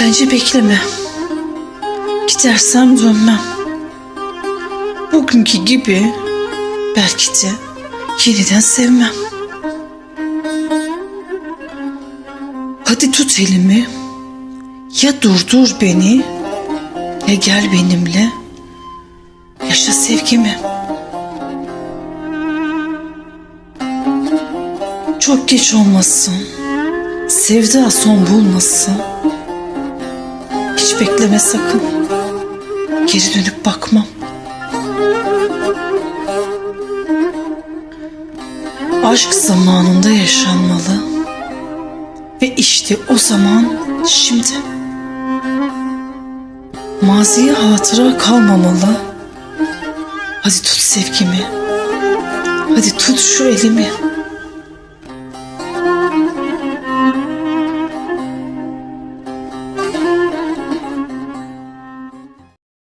Bence bekleme. Gidersem dönmem. Bugünkü gibi belki de yeniden sevmem. Hadi tut elimi. Ya durdur beni ya gel benimle. Yaşa sevgimi. Çok geç olmasın. Sevda son bulmasın. Hiç bekleme sakın. Geri dönüp bakmam. Aşk zamanında yaşanmalı. Ve işte o zaman şimdi. Maziye hatıra kalmamalı. Hadi tut sevgimi. Hadi tut şu elimi.